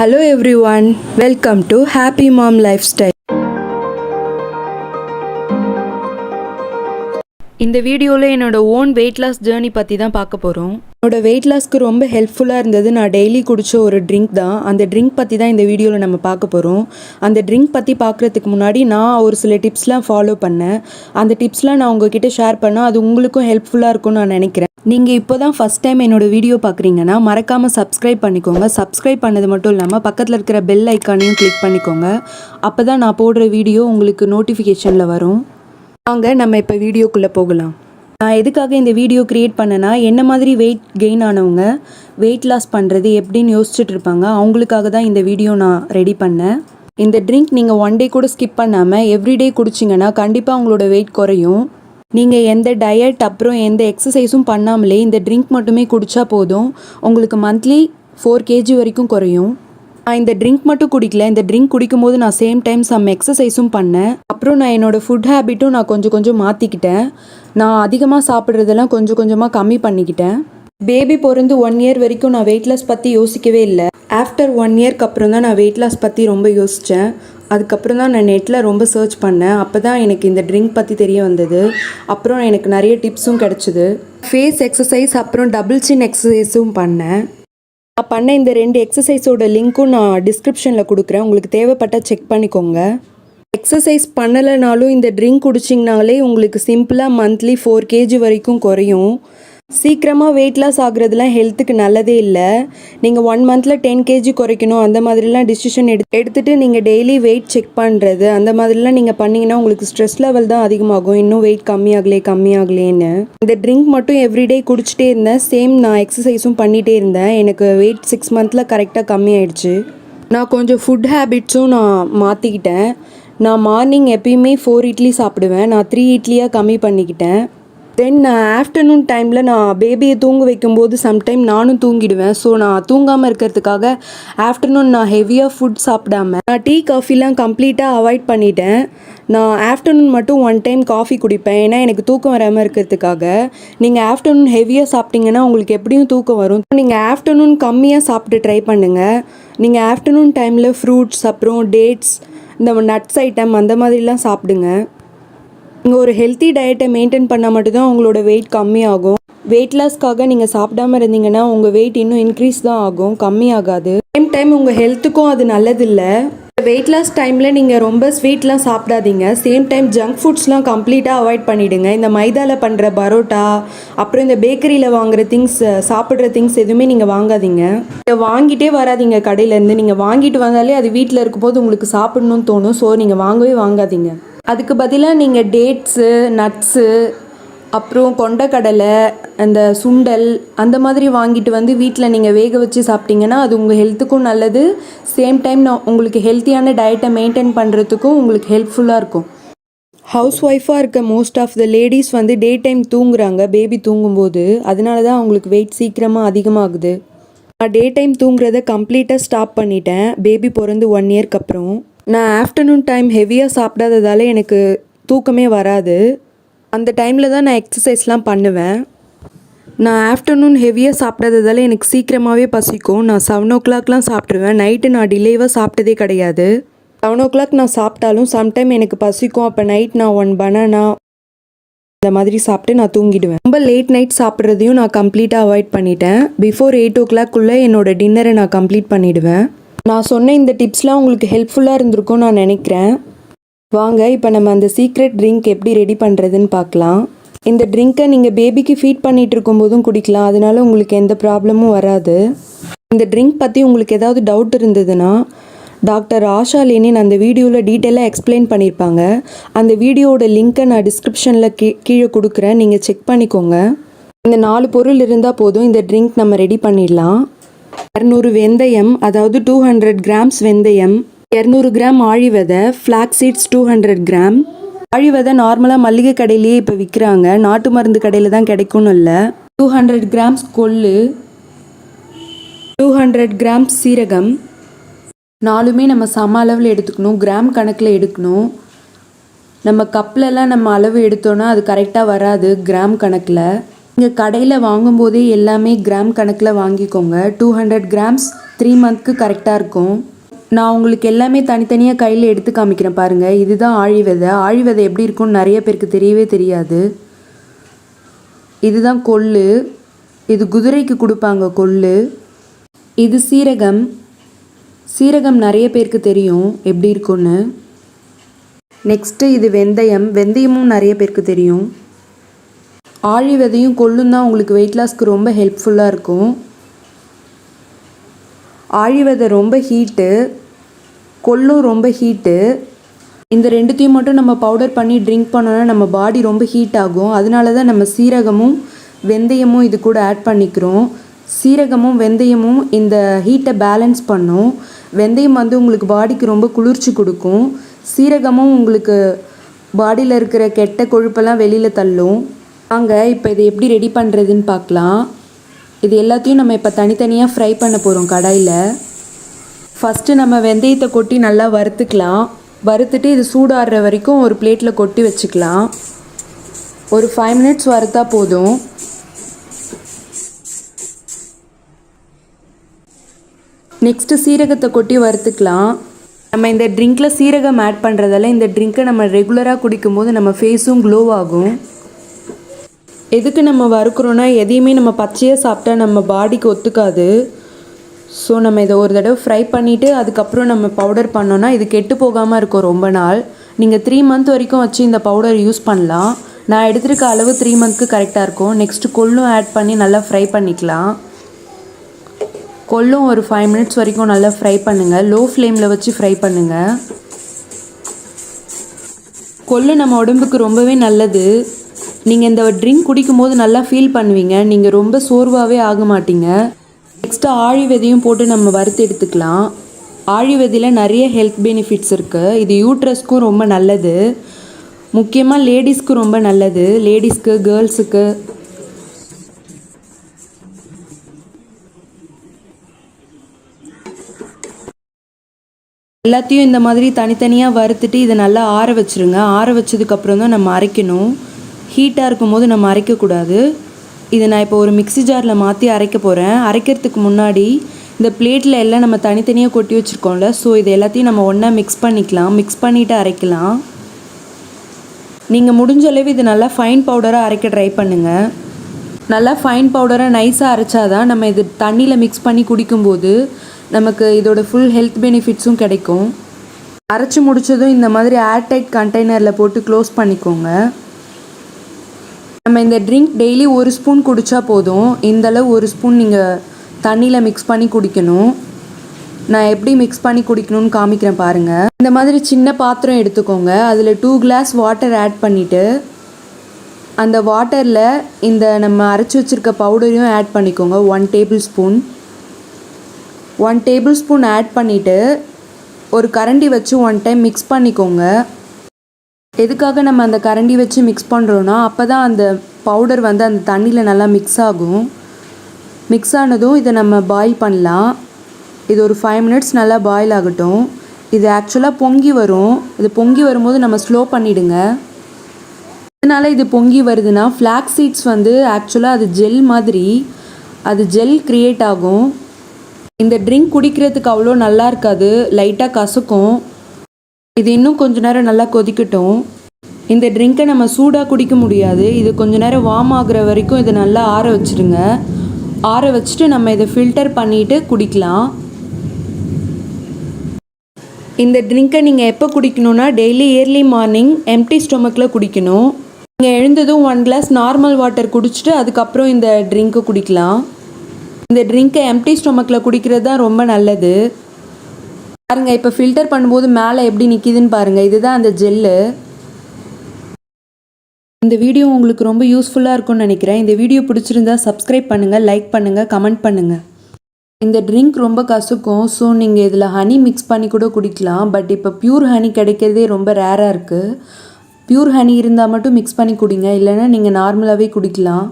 Hello everyone, welcome to Happy Mom Lifestyle. இந்த வீடியோவில் என்னோட ஓன் வெயிட் லாஸ் ஜேர்னி பற்றி தான் பார்க்க போகிறோம் என்னோட வெயிட் லாஸ்க்கு ரொம்ப ஹெல்ப்ஃபுல்லாக இருந்தது. நான் டெய்லி குடித்த ஒரு ட்ரிங்க் தான். அந்த ட்ரிங்க் பற்றி தான் இந்த வீடியோவில் நம்ம பார்க்க போகிறோம் அந்த ட்ரிங்க் பற்றி பார்க்குறதுக்கு முன்னாடி நான் ஒரு சில டிப்ஸ்லாம் ஃபாலோ பண்ணேன். அந்த டிப்ஸ்லாம் நான் உங்ககிட்ட ஷேர் பண்ணால் அது உங்களுக்கும் ஹெல்ப்ஃபுல்லாக இருக்கும்னு நான் நினைக்கிறேன். நீங்கள் இப்போ தான் ஃபஸ்ட் டைம் என்னோட வீடியோ பார்க்குறீங்கன்னா மறக்காமல் சப்ஸ்கிரைப் பண்ணிக்கோங்க. சப்ஸ்கிரைப் பண்ணது மட்டும் இல்லாமல் பக்கத்தில் இருக்கிற பெல் ஐக்கானையும் கிளிக் பண்ணிக்கோங்க. அப்போ தான் நான் போடுற வீடியோ உங்களுக்கு நோட்டிஃபிகேஷனில் வரும். வாங்க நம்ம இப்போ வீடியோக்குள்ளே போகலாம். நான் எதுக்காக இந்த வீடியோ க்ரியேட் பண்ணேன்னா என்ன மாதிரி வெயிட் கெயின் ஆனவங்க வெயிட் லாஸ் பண்ணுறது எப்படின்னு யோசிச்சுட்டு இருப்பாங்க. அவங்களுக்காக தான் இந்த வீடியோ நான் ரெடி பண்ணேன். இந்த ட்ரிங்க் நீங்கள் ஒன் டே கூட ஸ்கிப் பண்ணாமல் எவ்ரிடே குடிச்சிங்கன்னா கண்டிப்பாக உங்களோட வெயிட் குறையும். நீங்கள் எந்த டயட் அப்புறம் எந்த எக்ஸசைஸும் பண்ணாமலே இந்த ட்ரிங்க் மட்டுமே குடித்தா போதும். உங்களுக்கு மந்த்லி ஃபோர் கேஜி வரைக்கும் குறையும். நான் இந்த ட்ரிங்க் மட்டும் குடிக்கல. இந்த ட்ரிங்க் குடிக்கும்போது நான் சேம் டைம் சம் எக்ஸசைஸும் பண்ணேன். அப்புறம் நான் என்னோடய ஃபுட் ஹேபிட்டும் நான் கொஞ்சம் கொஞ்சம் மாற்றிக்கிட்டேன் நான் அதிகமாக சாப்பிட்றதெல்லாம் கொஞ்சம் கொஞ்சமாக கம்மி பண்ணிக்கிட்டேன். பேபி பிறந்து ஒன் இயர் வரைக்கும் நான் வெயிட் லாஸ் பற்றி யோசிக்கவே இல்லை. ஆஃப்டர் ஒன் இயர்க்கு அப்புறம் தான் நான் வெயிட் லாஸ் பற்றி ரொம்ப யோசித்தேன் அதுக்கப்புறம் தான் நான் நெட்டில் ரொம்ப சர்ச் பண்ணேன். அப்போ தான் எனக்கு இந்த ட்ரிங்க் பற்றி தெரிய வந்தது. அப்புறம் எனக்கு நிறைய டிப்ஸும் கிடச்சிது. ஃபேஸ் எக்ஸசைஸ் அப்புறம் டபுள் சின் எக்ஸசைஸும் பண்ணேன். நான் பண்ண இந்த ரெண்டு எக்ஸசைஸோட லிங்க்கும் நான் டிஸ்கிரிப்ஷனில் கொடுக்குறேன். உங்களுக்கு தேவைப்பட்டால் செக் பண்ணிக்கோங்க. எக்ஸசைஸ் பண்ணலைனாலும் இந்த ட்ரிங்க் குடிச்சிங்கனாலே உங்களுக்கு சிம்பிளாக மந்த்லி ஃபோர் கேஜி வரைக்கும் குறையும். சீக்கிரமாக வெயிட் லாஸ் ஆகுறதுலாம் ஹெல்த்துக்கு நல்லதே இல்லை. நீங்கள் ஒன் மந்தில் டென் கேஜி குறைக்கணும் அந்த மாதிரிலாம் டிசிஷன் எடு எடுத்துகிட்டு நீங்கள் டெய்லி வெயிட் செக் பண்ணுறது அந்த மாதிரிலாம் நீங்கள் பண்ணிங்கன்னா உங்களுக்கு ஸ்ட்ரெஸ் லெவல் தான் அதிகமாகும். இன்னும் வெயிட் கம்மியாகலே கம்மியாகலேன்னு. இந்த ட்ரிங்க் மட்டும் எவ்ரிடே குடிச்சிட்டே இருந்தேன். சேம் நான் எக்ஸசைஸும் பண்ணிகிட்டே இருந்தேன். எனக்கு வெயிட் சிக்ஸ் மந்தில் கரெக்டாக கம்மியாயிடுச்சு. நான் கொஞ்சம் ஃபுட் ஹேபிட்ஸும் நான் மாற்றிக்கிட்டேன் நான் மார்னிங் எப்பயுமே ஃபோர் இட்லி சாப்பிடுவேன். நான் த்ரீ இட்லியாக கம்மி பண்ணிக்கிட்டேன். தென் uh, நான் ஆஃப்டர்நூன் டைமில் நான் பேபியை தூங்க வைக்கும்போது சம்டைம் நானும் தூங்கிடுவேன். ஸோ நான் தூங்காமல் இருக்கிறதுக்காக ஆஃப்டர்நூன் நான் ஹெவியாக ஃபுட் சாப்பிடாம நான் டீ காஃபிலாம் கம்ப்ளீட்டாக அவாய்ட் பண்ணிட்டேன். நான் ஆஃப்டர்நூன் மட்டும் ஒன் டைம் காஃபி குடிப்பேன். ஏன்னா எனக்கு தூக்கம் வராமல் இருக்கிறதுக்காக. நீங்கள் ஆஃப்டர்நூன் ஹெவியாக சாப்பிட்டீங்கன்னா உங்களுக்கு எப்படியும் தூக்கம் வரும். நீங்கள் ஆஃப்டர்நூன் கம்மியாக சாப்பிட்டு ட்ரை பண்ணுங்கள் நீங்கள் ஆஃப்டர்நூன் டைமில் ஃப்ரூட்ஸ் அப்புறம் டேட்ஸ் இந்த நட்ஸ் ஐட்டம் அந்த மாதிரிலாம் சாப்பிடுங்க. நீங்கள் ஒரு ஹெல்த்தி டயட்டை மெயின்டைன் பண்ணால் மட்டும்தான் உங்களோட வெயிட் கம்மியாகும் வெயிட் லாஸ்க்காக நீங்கள் சாப்பிடாம இருந்தீங்கன்னா உங்கள் வெயிட் இன்னும் இன்க்ரீஸ் தான் ஆகும். கம்மியாகாது சேம் டைம் உங்கள் ஹெல்த்துக்கும் அது நல்லதில்லை. வெயிட் லாஸ் டைமில் நீங்கள் ரொம்ப ஸ்வீட்லாம் சாப்பிடாதீங்க. சேம் டைம் ஜங்க் ஃபுட்ஸ்லாம் கம்ப்ளீட்டாக அவாய்ட் பண்ணிவிடுங்க இந்த மைதாவில் பண்ணுற பரோட்டா அப்புறம் இந்த பேக்கரியில் வாங்குற திங்ஸ் சாப்பிட்ற திங்ஸ் எதுவுமே நீங்கள் வாங்காதீங்க. இதை வாங்கிட்டே வராதீங்க கடையிலேருந்து நீங்கள் வாங்கிட்டு வந்தாலே அது வீட்டில் இருக்கும்போது உங்களுக்கு சாப்பிடணும்னு தோணும். ஸோ நீங்கள் வாங்கவே வாங்காதீங்க. அதுக்கு பதிலாக நீங்கள் டேட்ஸு நட்ஸு அப்புறம் கொண்டக்கடலை அந்த சுண்டல் அந்த மாதிரி வாங்கிட்டு வந்து வீட்டில் நீங்கள் வேக வச்சு சாப்பிட்டீங்கன்னா அது உங்கள் ஹெல்த்துக்கும் நல்லது. சேம் டைம் நான் உங்களுக்கு ஹெல்த்தியான டயட்டை மெயின்டைன் பண்ணுறதுக்கும் உங்களுக்கு ஹெல்ப்ஃபுல்லாக இருக்கும். ஹவுஸ் ஒய்ஃபாக இருக்க மோஸ்ட் ஆஃப் த லேடிஸ் வந்து டே டைம் தூங்குறாங்க பேபி தூங்கும்போது. அதனால தான் அவங்களுக்கு வெயிட் சீக்கிரமாக அதிகமாகுது. நான் டே டைம் தூங்குறத கம்ப்ளீட்டாக ஸ்டாப் பண்ணிட்டேன். பேபி பிறந்து ஒன் இயர்க்கு அப்புறம். நான் ஆஃப்டர்நூன் டைம் ஹெவியாக சாப்பிடாததால எனக்கு தூக்கமே வராது. அந்த டைமில் தான் நான் எக்ஸசைஸ்லாம் பண்ணுவேன். நான் ஆஃப்டர்நூன் ஹெவியாக சாப்பிடாததால எனக்கு சீக்கிரமாகவே பசிக்கும். நான் செவன் ஓ கிளாக்லாம் சாப்பிட்ருவேன் நைட்டு நான் டிலேவாக சாப்பிட்டதே கிடையாது. செவன் ஓ கிளாக் நான் சாப்பிட்டாலும் சம்டைம் எனக்கு பசிக்கும். அப்போ நைட் நான் ஒன் பனானா இந்த மாதிரி சாப்பிட்டு நான் தூங்கிடுவேன். ரொம்ப லேட் நைட் சாப்பிட்றதையும் நான் கம்ப்ளீட்டாக அவாய்ட் பண்ணிட்டேன். பிஃபோர் எயிட் ஓ கிளாக்குள்ளே என்னோட டின்னரை நான் கம்ப்ளீட் பண்ணிவிடுவேன் நான் சொன்ன இந்த டிப்ஸ்லாம் உங்களுக்கு ஹெல்ப்ஃபுல்லாக இருந்திருக்கும்னு நான் நினைக்கிறேன். வாங்க இப்போ நம்ம அந்த சீக்ரெட் ட்ரிங்க் எப்படி ரெடி பண்ணுறதுன்னு பார்க்கலாம். இந்த ட்ரிங்க்கை நீங்கள் பேபிக்கு ஃபீட் பண்ணிகிட்டு இருக்கும்போதும் குடிக்கலாம். அதனால உங்களுக்கு எந்த ப்ராப்ளமும் வராது. இந்த ட்ரிங்க் பற்றி உங்களுக்கு ஏதாவது டவுட் இருந்ததுன்னா டாக்டர் ஆஷா லேனின் அந்த வீடியோவில் டீட்டெயிலாக எக்ஸ்பிளைன் பண்ணியிருப்பாங்க அந்த வீடியோவோட லிங்க்கை நான் டிஸ்கிரிப்ஷனில் கீ கீழே கொடுக்குறேன். நீங்கள் செக் பண்ணிக்கோங்க. இந்த நாலு பொருள் இருந்தால் போதும் இந்த ட்ரிங்க் நம்ம ரெடி பண்ணிடலாம். இரநூறு வெந்தயம் அதாவது டூ ஹண்ட்ரட் கிராம்ஸ் வெந்தயம் இரநூறு gram ஆழிவதை flax seeds two hundred gram ஆழிவதை நார்மலாக மல்லிகை கடையிலேயே இப்போ விற்கிறாங்க நாட்டு மருந்து கடையில் தான் கிடைக்கும்னு இல்லை. டூ ஹண்ட்ரட் கிராம்ஸ் கொள்ளு டூ ஹண்ட்ரட் கிராம்ஸ் சீரகம். நாலுமே நம்ம சம அளவில் எடுத்துக்கணும். கிராம் கணக்கில் எடுக்கணும். நம்ம கப்லலாம் நம்ம அளவு எடுத்தோன்னா அது கரெக்டாக வராது கிராம் கணக்கில். நீங்கள் கடையில் வாங்கும்போதே எல்லாமே கிராம் கணக்கில் வாங்கிக்கோங்க. டூ ஹண்ட்ரட் கிராம்ஸ் த்ரீ மந்த்க்கு கரெக்டாக இருக்கும். நான் உங்களுக்கு எல்லாமே தனித்தனியாக கையில் எடுத்து காமிக்கிறேன் பாருங்கள் இதுதான் ஆழி விதை ஆழி விதை எப்படி இருக்கும்னு நிறைய பேருக்கு தெரியவே தெரியாது. இதுதான் கொள்ளு. இது குதிரைக்கு கொடுப்பாங்க கொள்ளு. இது சீரகம். சீரகம் நிறைய பேருக்கு தெரியும் எப்படி இருக்கும்னு. நெக்ஸ்ட்டு இது வெந்தயம். வெந்தயமும் நிறைய பேருக்கு தெரியும். ஆழி விதையும் கொள்ளும் தான் உங்களுக்கு வெயிட் லாஸ்க்கு ரொம்ப ஹெல்ப்ஃபுல்லாக இருக்கும். ஆழி விதை ரொம்ப ஹீட்டு கொள்ளும் ரொம்ப ஹீட்டு இந்த ரெண்டுத்தையும் மட்டும் நம்ம பவுடர் பண்ணி ட்ரிங்க் பண்ணோன்னா நம்ம பாடி ரொம்ப ஹீட் ஆகும். அதனால தான் நம்ம சீரகமும் வெந்தயமும் இது கூட ஆட் பண்ணிக்கிறோம். சீரகமும் வெந்தயமும் இந்த ஹீட்டை பேலன்ஸ் பண்ணும். வெந்தயம் வந்து உங்களுக்கு பாடிக்கு ரொம்ப குளிர்ச்சி கொடுக்கும். சீரகமும் உங்களுக்கு பாடியில் இருக்கிற கெட்ட கொழுப்பெல்லாம் வெளியில் தள்ளும். வாங்க இப்போ இதை எப்படி ரெடி பண்ணுறதுன்னு பார்க்கலாம். இது எல்லாத்தையும் நம்ம இப்போ தனித்தனியாக ஃப்ரை பண்ண போகிறோம் கடாயில். ஃபஸ்ட்டு நம்ம வெந்தயத்தை கொட்டி நல்லா வறுத்துக்கலாம். வறுத்துட்டு இது சூடாடுற வரைக்கும் ஒரு பிளேட்டில் கொட்டி வச்சுக்கலாம். ஒரு ஃபைவ் மினிட்ஸ் வறுத்தா போதும். நெக்ஸ்ட்டு சீரகத்தை கொட்டி வறுத்துக்கலாம். நம்ம இந்த ட்ரிங்க்கில் சீரகம் ஆட் பண்ணுறதால இந்த ட்ரிங்க்கை நம்ம ரெகுலராக குடிக்கும்போது நம்ம ஃபேஸும் க்ளோ ஆகும். எதுக்கு நம்ம வறுக்கிறோன்னா எதையுமே நம்ம பச்சையாக சாப்பிட்டா நம்ம பாடிக்கு ஒத்துக்காது. ஸோ நம்ம இதை ஒரு தடவை ஃப்ரை பண்ணிவிட்டு அதுக்கப்புறம் நம்ம பவுடர் பண்ணோன்னா இது கெட்டு போகாமல் இருக்கும் ரொம்ப நாள். நீங்கள் த்ரீ மந்த் வரைக்கும் வச்சு இந்த பவுடர் யூஸ் பண்ணலாம். நான் எடுத்திருக்க அளவு த்ரீ மந்த்க்கு கரெக்டாக இருக்கும். நெக்ஸ்ட்டு கொள்ளும் ஆட் பண்ணி நல்லா ஃப்ரை பண்ணிக்கலாம். கொள்ளும் ஒரு ஃபைவ் மினிட்ஸ் வரைக்கும் நல்லா ஃப்ரை பண்ணுங்கள் லோ ஃப்ளேமில் வச்சு ஃப்ரை பண்ணுங்கள் கொள்ளு நம்ம உடம்புக்கு ரொம்பவே நல்லது. நீங்கள் இந்த ட்ரிங்க் குடிக்கும்போது நல்லா ஃபீல் பண்ணுவீங்க. நீங்கள் ரொம்ப சோர்வாகவே ஆக மாட்டீங்க. நெக்ஸ்ட்டு ஆழி விதையும் போட்டு நம்ம வறுத்து எடுத்துக்கலாம். ஆழி விதையில் நிறைய ஹெல்த் பெனிஃபிட்ஸ் இருக்குது இது யூட்ரஸ்க்கும் ரொம்ப நல்லது. முக்கியமாக லேடிஸ்க்கு ரொம்ப நல்லது. லேடிஸ்க்கு கேர்ள்ஸுக்கு எல்லாத்தையும் இந்த மாதிரி தனித்தனியாக வறுத்துட்டு இதை நல்லா ஆற வச்சுருங்க. ஆற வச்சதுக்கப்புறம் தான் நம்ம அரைக்கணும். ஹீட்டாக இருக்கும்போது நம்ம அரைக்கக்கூடாது. இதை நான் இப்போ ஒரு மிக்ஸி ஜாரில் மாற்றி அரைக்க போகிறேன் அரைக்கிறதுக்கு முன்னாடி இந்த பிளேட்டில் எல்லாம் நம்ம தனித்தனியாக கொட்டி வச்சுருக்கோம்ல ஸோ இது எல்லாத்தையும் நம்ம ஒன்றா மிக்ஸ் பண்ணிக்கலாம். மிக்ஸ் பண்ணிவிட்டு அரைக்கலாம். நீங்கள் முடிஞ்ச அளவு இது நல்லா ஃபைன் பவுடராக அரைக்க ட்ரை பண்ணுங்கள் நல்லா ஃபைன் பவுடராக நைஸாக அரைச்சாதான் நம்ம இது தண்ணியில் மிக்ஸ் பண்ணி குடிக்கும்போது நமக்கு இதோட ஃபுல் ஹெல்த் பெனிஃபிட்ஸும் கிடைக்கும். அரைச்சி முடிச்சதும் இந்த மாதிரி ஏர்டைட் கண்டெய்னரில் போட்டு க்ளோஸ் பண்ணிக்கோங்க. நம்ம இந்த ட்ரிங்க் டெய்லி ஒரு ஸ்பூன் குடித்தா போதும். இந்தளவு ஒரு ஸ்பூன் நீங்கள் தண்ணியில் மிக்ஸ் பண்ணி குடிக்கணும். நான் எப்படி மிக்ஸ் பண்ணி குடிக்கணும்னு காமிக்கிறேன் பாருங்கள் இந்த மாதிரி சின்ன பாத்திரம் எடுத்துக்கோங்க. அதில் டூ கிளாஸ் வாட்டர் ஆட் பண்ணிவிட்டு அந்த வாட்டரில் இந்த நம்ம அரைச்சி வச்சுருக்க பவுடரையும் ஆட் பண்ணிக்கோங்க. One tablespoon one tablespoon add பண்ணிவிட்டு ஒரு கரண்டி வச்சு ஒன் டைம் மிக்ஸ் பண்ணிக்கோங்க. எதுக்காக நம்ம அந்த கரண்டி வச்சு மிக்ஸ் பண்ணுறோன்னா அப்போ தான் அந்த பவுடர் வந்து அந்த தண்ணியில் நல்லா மிக்ஸ் ஆகும். மிக்ஸ் ஆனதும் இதை நம்ம பாயில் பண்ணலாம். இது ஒரு ஃபைவ் மினிட்ஸ் நல்லா பாயில் ஆகட்டும். இது ஆக்சுவலாக பொங்கி வரும். இது பொங்கி வரும்போது நம்ம ஸ்லோ பண்ணிவிடுங்க இதனால் இது பொங்கி வருதுன்னா ஃப்ளாக் சீட்ஸ் வந்து ஆக்சுவலாக அது ஜெல் மாதிரி அது ஜெல் க்ரியேட் ஆகும். இந்த ட்ரிங்க் குடிக்கிறதுக்கு அவ்வளோ நல்லா இருக்காது. லைட்டாக கசக்கும். இது இன்னும் கொஞ்ச நேரம் நல்லா கொதிக்கட்டும். இந்த ட்ரிங்கை நம்ம சூடாக குடிக்க முடியாது. இது கொஞ்ச நேரம் வார்ம் ஆகுற வரைக்கும் இதை நல்லா ஆற வச்சுருங்க. ஆற வச்சுட்டு நம்ம இதை ஃபில்டர் பண்ணிவிட்டு குடிக்கலாம். இந்த ட்ரிங்கை நீங்கள் எப்போ குடிக்கணும்னா டெய்லி இயர்லி மார்னிங் எம்டி ஸ்டொமக்கில் குடிக்கணும். நீங்கள் எழுந்ததும் ஒன் கிளாஸ் நார்மல் வாட்டர் குடிச்சிட்டு அதுக்கப்புறம் இந்த ட்ரிங்க்கை குடிக்கலாம். இந்த ட்ரிங்க்கை எம்டி ஸ்டொமக்கில் குடிக்கிறது தான் ரொம்ப நல்லது. பாருங்கள் இப்போ ஃபில்டர் பண்ணும்போது மேலே எப்படி நிற்கிதுன்னு பாருங்கள் இதுதான் அந்த ஜெல்லு இந்த வீடியோ உங்களுக்கு ரொம்ப யூஸ்ஃபுல்லாக இருக்கும்னு நினைக்கிறேன். இந்த வீடியோ பிடிச்சிருந்தா சப்ஸ்கிரைப் பண்ணுங்கள் லைக் பண்ணுங்கள் கமெண்ட் பண்ணுங்கள் இந்த ட்ரிங்க் ரொம்ப கசுக்கும். ஸோ நீங்கள் இதில் ஹனி மிக்ஸ் பண்ணி கூட குடிக்கலாம். பட் இப்போ ப்யூர் ஹனி கிடைக்கிறதே ரொம்ப ரேராக இருக்குது ப்யூர் ஹனி இருந்தால் மட்டும் மிக்ஸ் பண்ணி குடிங்க. இல்லைன்னா நீங்கள் நார்மலாகவே குடிக்கலாம்.